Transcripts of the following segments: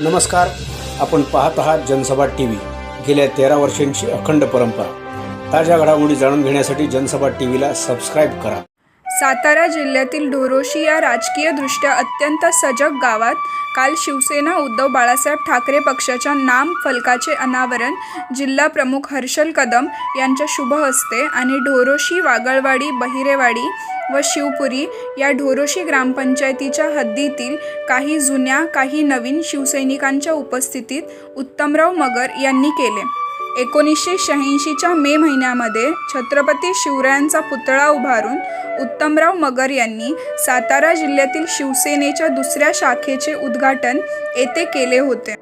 नमस्कार. आपण पाहत आहात जनसभा टी व्ही गेल्या तेरा वर्षांची अखंड परंपरा. ताज्या घडामोडी जाणून घेण्यासाठी जनसभा टी व्हीला सबस्क्राईब करा. सातारा जिल्ह्यातील ढोरोशी या राजकीयदृष्ट्या अत्यंत सजग गावात काल शिवसेना उद्धव बाळासाहेब ठाकरे पक्षाच्या नाम फलकाचे अनावरण जिल्हा प्रमुख हर्षल कदम यांच्या शुभ हस्ते आणि ढोरोशी वागळवाडी बहिरेवाडी व शिवपुरी या ढोरोशी ग्रामपंचायतीच्या हद्दीतील काही जुन्या काही नवीन शिवसैनिकांच्या उपस्थितीत उत्तमराव मगर यांनी केले. एकोणीसशे शहाऐंशीच्या मे महिन्यामध्ये छत्रपती शिवरायांचा पुतळा उभारून उत्तमराव मगर यांनी सातारा जिल्ह्यातील शिवसेनेच्या दुसऱ्या शाखेचे उद्घाटन येथे केले होते.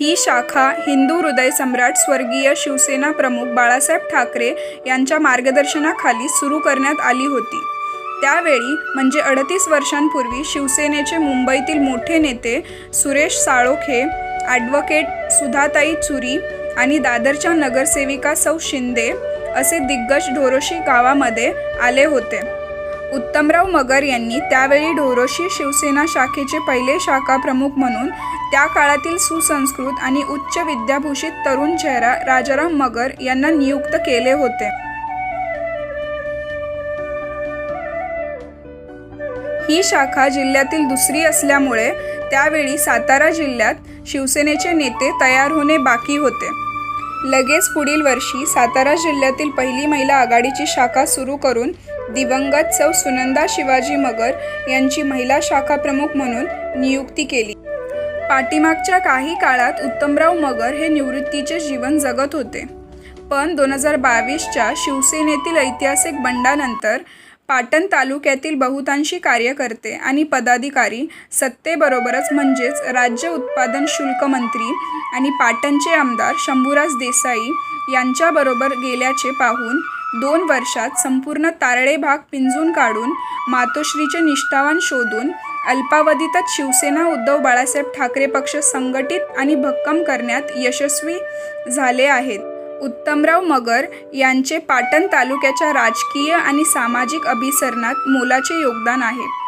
ही शाखा हिंदू हृदय सम्राट स्वर्गीय शिवसेना प्रमुख बाळासाहेब ठाकरे यांच्या मार्गदर्शनाखाली सुरू करण्यात आली होती. त्यावेळी म्हणजे अडतीस वर्षांपूर्वी शिवसेनेचे मुंबईतील मोठे नेते सुरेश साळोखे ॲडव्होकेट सुधाताई चुरी आणि दादरच्या नगरसेविका सौ शिंदे असे दिग्गज ढोरोशी गावामध्ये आले होते. उत्तमराव मगर यांनी त्यावेळी ढोरोशी शिवसेना शाखेचे पहिले शाखा प्रमुख म्हणून त्या काळातील सुसंस्कृत आणि उच्च विद्याभूषित तरुण चेहरा राजाराम मगर यांना नियुक्त केले होते. ही शाखा जिल्ह्यातील दुसरी असल्यामुळे त्यावेळी सातारा जिल्ह्यात शिवसेनेचे नेते तयार होणे बाकी होते. लगेच पुढील वर्षी सातारा जिल्ह्यातील पहिली महिला आघाडीची शाखा सुरू करून दिवंगत सौ सुनंदा शिवाजी मगर यांची महिला शाखा प्रमुख म्हणून नियुक्ती केली. पाठीमागच्या काही काळात उत्तमराव मगर हे निवृत्तीचे जीवन जगत होते. पण दोन हजार बावीसच्या शिवसेनेतील ऐतिहासिक बंडानंतर पाटण तालुक्यातील बहुतांशी कार्यकर्ते आणि पदाधिकारी सत्तेबरोबरच म्हणजेच राज्य उत्पादन शुल्क मंत्री आणि पाटणचे आमदार शंभूराज देसाई यांच्याबरोबर गेल्याचे पाहून दोन वर्षात संपूर्ण तारळे भाग पिंजून काढून मातोश्रीचे निष्ठावान शोधून अल्पावधीतच शिवसेना उद्धव बाळासाहेब ठाकरे पक्ष संघटित आणि भक्कम करण्यात यशस्वी झाले आहेत. उत्तमराव मगर यांचे पाटण तालुक्याच्या राजकीय आणि सामाजिक अभिसरणात मोलाचे योगदान आहे.